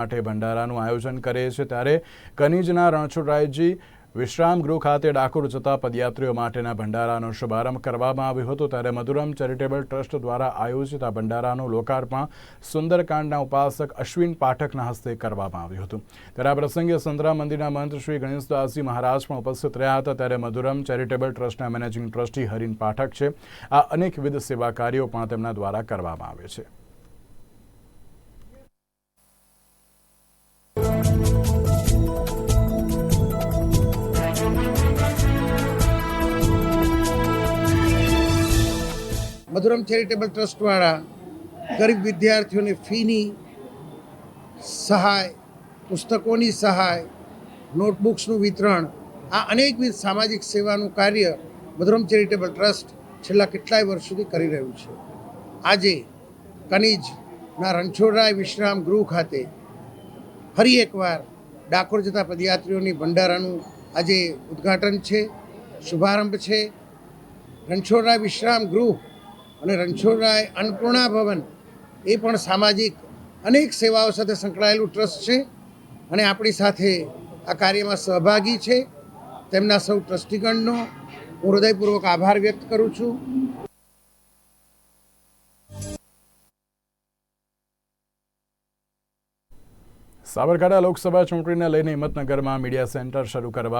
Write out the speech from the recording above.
માટે ભંડારાનું આયોજન કરે છે ત્યારે કનીજના રણછોડરાયજી વિશ્રામ ગૃહ ખાતે ડાકોર જતા પદયાત્રીઓ માટેના ભંડારાનો શુભારંભ કરવામાં આવ્યો હતો ત્યારે મધુરમ ચેરિટેબલ ટ્રસ્ટ દ્વારા આયોજિત આ ભંડારાનું લોકાર્પણ સુંદરકાંડના ઉપાસક અશ્વિન પાઠકના હસ્તે કરવામાં આવ્યું હતું. ત્યારે આ પ્રસંગે સંતરા મંદિરના મંત શ્રી ગણેશદાસજી મહારાજ પણ ઉપસ્થિત રહ્યા હતા. ત્યારે મધુરમ ચેરિટેબલ ટ્રસ્ટના મેનેજિંગ ટ્રસ્ટી હરિન પાઠક છે. આ અનેકવિધ સેવા કાર્યો પણ તેમના દ્વારા કરવામાં આવે છે. મધુરમ ચેરિટેબલ ટ્રસ્ટવાળા ગરીબ વિદ્યાર્થીઓને ફીની સહાય, પુસ્તકોની સહાય, નોટબુક્સનું વિતરણ, આ અનેકવિધ સામાજિક સેવાનું કાર્ય મધુરમ ચેરિટેબલ ટ્રસ્ટ છેલ્લા કેટલાય વર્ષોથી કરી રહ્યું છે. આજે કનીજના રણછોડરાય વિશ્રામ ગૃહ ખાતે ફરી એકવાર ડાકોર જતા પદયાત્રીઓની ભંડારાનું આજે ઉદ્ઘાટન છે, શુભારંભ છે. રણછોડરાય વિશ્રામ ગૃહ અને રણછોડરાય અન્નપૂર્ણા ભવન એ પણ સામાજિક અનેક સેવાઓ સાથે સંકળાયેલું ટ્રસ્ટ છે અને આપણી સાથે આ કાર્યમાં સહભાગી છે. તેમના સૌ ટ્રસ્ટીગણનો હું હૃદયપૂર્વક આભાર વ્યક્ત કરું છું. સાબરકાંઠા લોકસભા ચૂંટણીને લઈને હિંમતનગરમાં મીડિયા સેન્ટર શરૂ કરવા